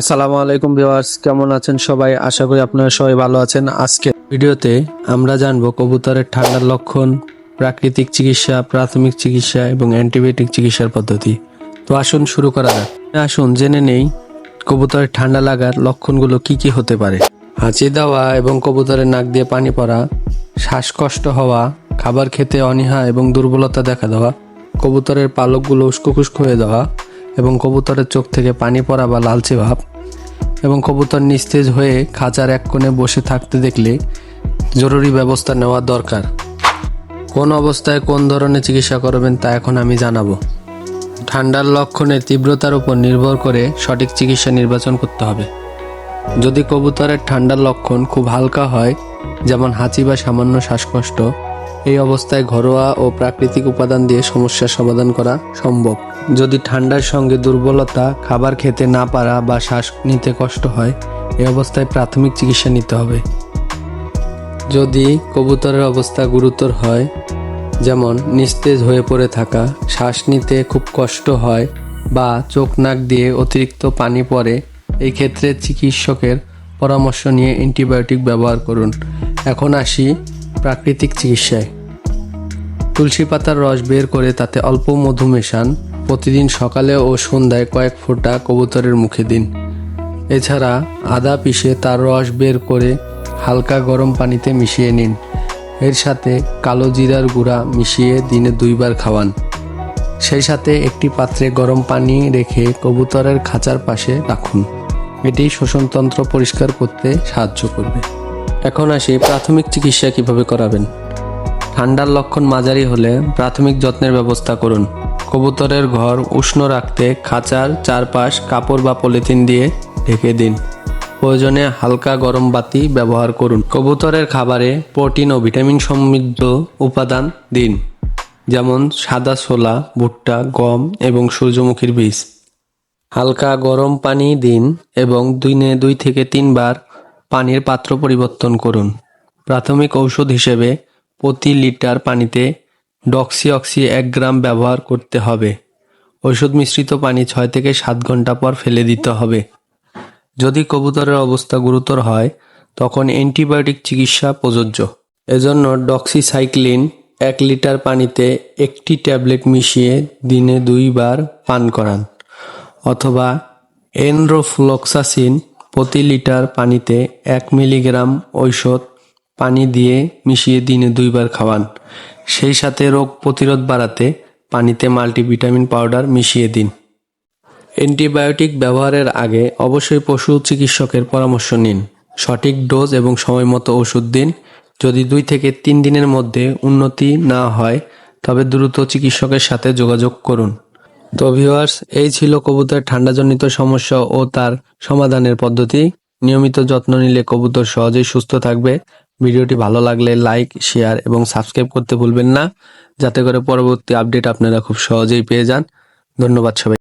আসসালামু আলাইকুম ভিউয়ার্স, কেমন আছেন সবাই? আশা করি আপনারা সবাই ভালো আছেন। আজকে ভিডিওতে আমরা জানব কবুতরের ঠান্ডার লক্ষণ, প্রাকৃতিক চিকিৎসা, প্রাথমিক চিকিৎসা এবং অ্যান্টিবায়োটিক চিকিৎসার পদ্ধতি। তো আসুন শুরু করা যাক। আসুন, জেনে নেই কবুতরের ঠান্ডা লাগার লক্ষণগুলো কি কি হতে পারে। হাঁচি দেওয়া এবং কবুতরের নাক দিয়ে পানি পড়া, শ্বাসকষ্ট হওয়া, খাবার খেতে অনীহা এবং দুর্বলতা দেখা দেওয়া, কবুতরের পালকগুলো উস্কো খুস্কো হয়ে দেওয়া এবং কবুতরের চোখ থেকে পানি পড়া বা লালচে ভাব এবং কবুতর নিস্তেজ হয়ে খাঁচার এক কোণে বসে থাকতে দেখলে জরুরি ব্যবস্থা নেওয়া দরকার। কোন অবস্থায় কোন ধরনের চিকিৎসা করবেন তা এখন আমি জানাব। ঠান্ডার লক্ষণের তীব্রতার উপর নির্ভর করে সঠিক চিকিৎসা নির্বাচন করতে হবে। যদি কবুতরের ঠান্ডার লক্ষণ খুব হালকা হয়, যেমন হাঁচি বা সামান্য শ্বাসকষ্ট এই অবস্থায় ঘরোয়া ও প্রাকৃতিক উপাদান দিয়ে সমস্যার সমাধান করা সম্ভব। যদি ঠান্ডার সঙ্গে দুর্বলতা, খাবার খেতে না পারা বা শ্বাস নিতে কষ্ট হয় এই অবস্থায় প্রাথমিক চিকিৎসা নিতে হবে। যদি কবুতরের অবস্থা গুরুতর হয়, যেমন নিস্তেজ হয়ে পড়ে থাকা, শ্বাস নিতে খুব কষ্ট হয় বা চোখ নাক দিয়ে অতিরিক্ত পানি পড়ে, এই ক্ষেত্রে চিকিৎসকের পরামর্শ নিয়ে অ্যান্টিবায়োটিক ব্যবহার করুন। এখন আসি প্রাকৃতিক চিকিৎসায়। তুলসী পাতার রস বের করে তাতে অল্প মধু মেশান, প্রতিদিন সকালে ও সন্ধ্যায় কয়েক ফোঁটা কবুতরের মুখে দিন। এছাড়া আদা পিষে তার রস বের করে হালকা গরম পানিতে মিশিয়ে নিন। এর সাথে কালো জিরার গুঁড়া মিশিয়ে দিনে দুইবার খাওয়ান। সেই সাথে একটি পাত্রে গরম পানি রেখে কবুতরের খাঁচার পাশে রাখুন। এটি শোষণতন্ত্র পরিষ্কার করতে সাহায্য করবে। এখন আসি প্রাথমিক চিকিৎসা কীভাবে করাবেন। ঠান্ডার লক্ষণ মাঝারি হলে প্রাথমিক যত্নের ব্যবস্থা করুন। কবুতরের ঘর উষ্ণ রাখতে খাঁচার চারপাশ কাপড় বা পলিথিন দিয়ে ঢেকে দিন। প্রয়োজনে হালকা গরম বাতি ব্যবহার করুন। কবুতরের খাবারে প্রোটিন ও ভিটামিন সমৃদ্ধ উপাদান দিন, যেমন সাদা ছোলা, ভুট্টা, গম এবং সূর্যমুখীর বীজ। হালকা গরম পানি দিন এবং দিনে দুই থেকে তিনবার পানির পাত্র পরিবর্তন করুন। প্রাথমিক ঔষধ হিসেবে প্রতি লিটার পানিতে ডক্সিঅক্সি এক গ্রাম ব্যবহার করতে হবে। ঔষধ মিশ্রিত পানি ছয় থেকে সাত ঘণ্টা পর ফেলে দিতে হবে। যদি কবুতরের অবস্থা গুরুতর হয়, তখন অ্যান্টিবায়োটিক চিকিৎসা প্রযোজ্য। এজন্য ডক্সিসাইক্লিন এক লিটার পানিতে একটি ট্যাবলেট মিশিয়ে দিনে দুইবার পান করান, অথবা এনরোফ্লক্সাসিন প্রতি লিটার পানিতে এক মিলিগ্রাম ঔষধ পানি দিয়ে মিশিয়ে দিনে দুইবার খাওয়ান। সেই সাথে রোগ প্রতিরোধ বাড়াতে পানিতে মাল্টিভিটামিন পাউডার মিশিয়ে দিন। অ্যান্টিবায়োটিক ব্যবহারের আগে অবশ্যই পশু চিকিৎসকের পরামর্শ নিন। সঠিক ডোজ এবং সময় মতো ওষুধ দিন। যদি দুই থেকে তিন দিনের মধ্যে উন্নতি না হয়, তবে দ্রুত চিকিৎসকের সাথে যোগাযোগ করুন। তো ভিওয়ার্স এই ছিল কবুতরের ঠান্ডাজনিত সমস্যা ও তার সমাধানের পদ্ধতি। নিয়মিত যত্ন নিলে কবুতর সহজেই সুস্থ থাকবে। ভিডিওটি ভালো লাগলে লাইক শেয়ার এবং সাবস্ক্রাইব করতে ভুলবেন না। যাতে করে পরবর্তী আপডেট আপনারা খুব সহজেই পেয়ে যান। ধন্যবাদ সবাই।